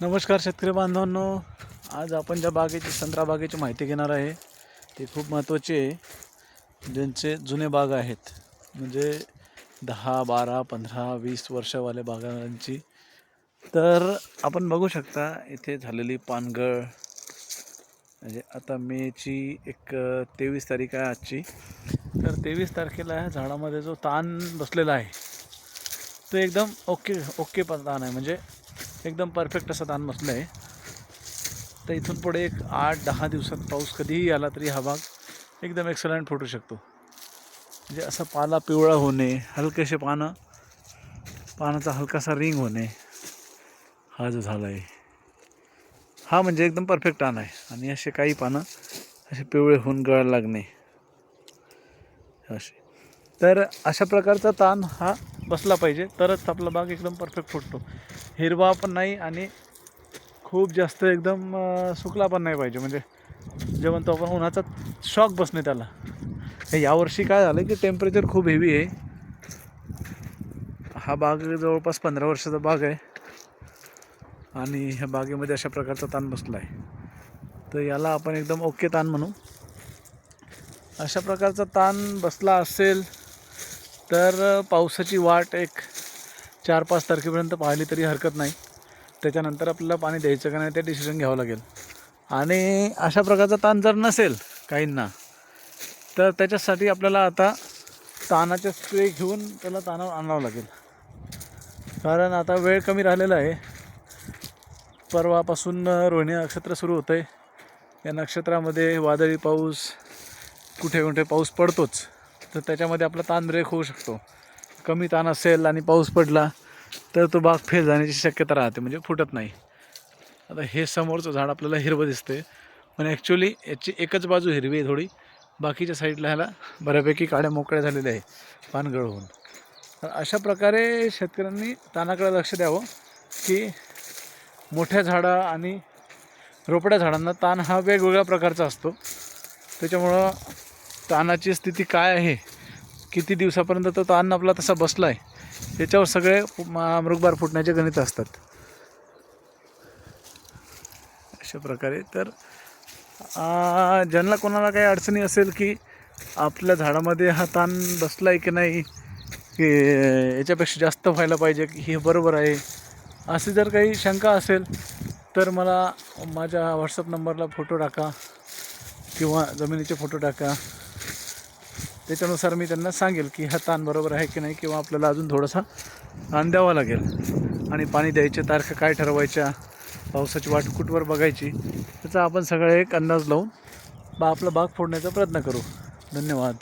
नमस्कार शेतकरी बांधवांनो. आज आपण ज्या बागेची संत्रा बागेची माहिती घेणार आहे ती खूप महत्त्वाची आहे. ज्यांचे जुने बाग आहेत म्हणजे दहा बारा पंधरा वीस वर्षवाले बागांची. तर आपण बघू शकता इथे झालेली पानगळ. म्हणजे आता मेची एक तेवीस तारीख आहे आजची. तर तेवीस तारखेला झाडामध्ये जो ताण बसलेला आहे तो एकदम ओके ओके पण ताण आहे. म्हणजे एकदम परफेक्ट असा ताण बसला आहे. तर इथून पुढे एक आठ दहा दिवसात पाऊस कधीही आला तरी हा भाग एकदम एक्सलंट फुटू शकतो. म्हणजे असा पाला पिवळा होणे हलकेसे पानं पानाचा हलकासा रिंग होणे हा जो झाला आहे हा म्हणजे एकदम परफेक्ट ताण आहे. आणि असे काही पानं असे पिवळे होऊन गळायला लागणे. असे. तर अशा प्रकारचा ताण हा बसला पाहिजे तरच आपला बाग एकदम परफेक्ट फुटतो. हिरवा पण नाही आणि खूप जास्त एकदम सुकला पण नाही पाहिजे. म्हणजे जे म्हणतो आपण उन्हाचा शॉक बसणे त्याला. यावर्षी काय झालं की टेम्परेचर खूप हेवी आहे. हा बाग जवळपास पंधरा वर्षाचा बाग आहे. आणि ह्या बागेमध्ये अशा प्रकारचा ताण बसला आहे तर याला आपण एकदम ओके ताण म्हणू. अशा प्रकारचा ताण बसला असेल तर पावसाची वाट एक चार पाच तारखेपर्यंत पाहिली तरी हरकत नाही. त्याच्यानंतर आपल्याला पाणी द्यायचं का नाही ते डिसिजन घ्यावं लागेल. आणि अशा प्रकारचा ताण जर नसेल काहींना तर त्याच्यासाठी आपल्याला आता तानाचे स्प्रे घेऊन त्याला तानावर आणावं लागेल. कारण आता वेळ कमी राहिलेला आहे. परवापासून रोहिणी नक्षत्र सुरू होतं आहे या नक्षत्रामध्ये वादळी पाऊस कुठे कुठे पाऊस पडतोच. तर त्याच्यामध्ये आपला ताण ब्रेक होऊ शकतो. कमी ताण असेल आणि पाऊस पडला तर तो बाग फेल जाण्याची शक्यता राहते म्हणजे फुटत नाही. आता हे समोरचं झाड आपल्याला हिरवं दिसते पण ॲक्च्युली याची एकच बाजू हिरवी आहे थोडी. बाकीच्या साईडला ह्याला बऱ्यापैकी काड्या मोकळ्या झालेल्या आहे पानगळ होऊन. तर अशा प्रकारे शेतकऱ्यांनी तानाकडे लक्ष द्यावं की मोठ्या झाडं आणि रोपड्या झाडांना ताण हा वेगवेगळ्या प्रकारचा असतो. त्याच्यामुळं तानाची स्थिती काय आहे? किती दिवसापर्यंत तो ताण आपला तसा बसला आहे याच्यावर सगळे मृगबार फुटण्याचे गणित असतात. अशा प्रकारे. तर ज्यांना कोणाला काही अडचणी असेल की आपल्या झाडामध्ये हा ताण बसला आहे की नाही की याच्यापेक्षा जास्त व्हायला पाहिजे की हे बरोबर आहे? अशी जर काही शंका असेल तर मला माझ्या व्हॉट्सअप नंबरला फोटो टाका किंवा जमिनीचे फोटो टाका. त्याच्यानुसार मी त्यांना सांगेल की हा ताण बरोबर आहे की नाही किंवा आपल्याला अजून थोडासा ताण द्यावा लागेल. आणि पाणी द्यायच्या तारखा काय ठरवायच्या पावसाची वाट कुठवर बघायची त्याचा आपण सगळं एक अंदाज लावून बा आपला बाग फोडण्याचा प्रयत्न करू. धन्यवाद.